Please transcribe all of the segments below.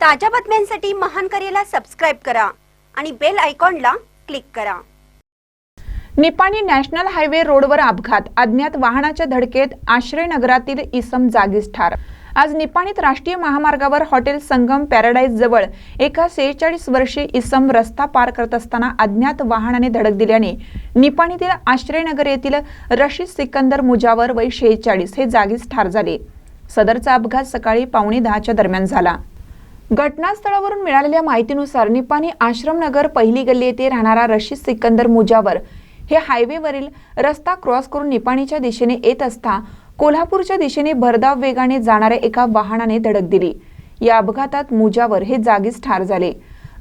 ताज्या बातम्यांसाठी महान करेला सबस्क्राईब करा आणि बेल आयकॉनला क्लिक करा. निपाणी नॅशनल हायवे रोडवर अपघात. अज्ञात वाहनाच्या धडकेत आश्रय नगरातील इसम जागीच ठार. आज निपाणीत राष्ट्रीय महामार्गावर हॉटेल संगम पॅराडाईज जवळ एका सेहेचाळीस वर्षी इसम रस्ता पार करत असताना अज्ञात वाहनाने धडक दिल्याने निपाणीतील आश्रयनगर येथील रशीद सिकंदर मुजावर वय शेहेचाळीस हे जागीच ठार झाले. सदरचा अपघात सकाळी पावणे दहाच्या दरम्यान झाला. घटनास्थळावरून मिळालेल्या माहितीनुसार निपाणी आश्रमनगर पहिली गल्ली येथे राहणारा रशीद सिकंदर मुजावर हे हायवेवरील रस्ता क्रॉस करून निपाणीच्या दिशेने येत असता कोल्हापूरच्या दिशेने भरधाव वेगाने जाणाऱ्या एका वाहनाने धडक दिली. या अपघातात मुजावर हे जागीच ठार झाले.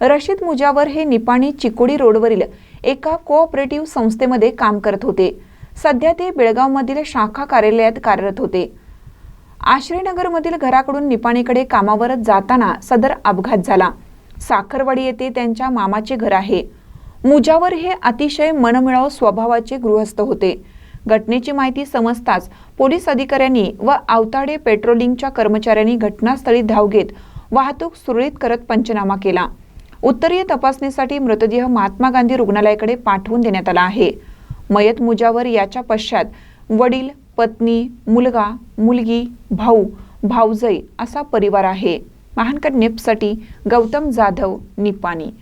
रशीद मुजावर हे निपाणी चिकोडी रोडवरील एका कोऑपरेटिव्ह संस्थेमध्ये काम करत होते. सध्या ते बेळगावमधील शाखा कार्यालयात कार्यरत होते. आश्रयनगरमधील घराकडून निपाणीकडे कामावरच जाताना सदर अपघात झाला. साखरवाडी येथे त्यांच्या मामाचे घर आहे. मुजावर हे अतिशय मनमिळाव स्वभावाचे गृहस्थ होते. घटनेची माहिती समजताच पोलीस अधिकाऱ्यांनी व आवताडे पेट्रोलिंगच्या कर्मचाऱ्यांनी घटनास्थळी धाव घेत वाहतूक सुरळीत करत पंचनामा केला. उत्तरीय तपासणीसाठी मृतदेह महात्मा गांधी रुग्णालयाकडे पाठवून देण्यात आला आहे. मयत मुजावर याच्या पश्चात वडील पत्नी मुलगा मुलगी भाऊ भाऊजई असा परिवार आहे. महानकड निपसाठी गौतम जाधव निपाणी.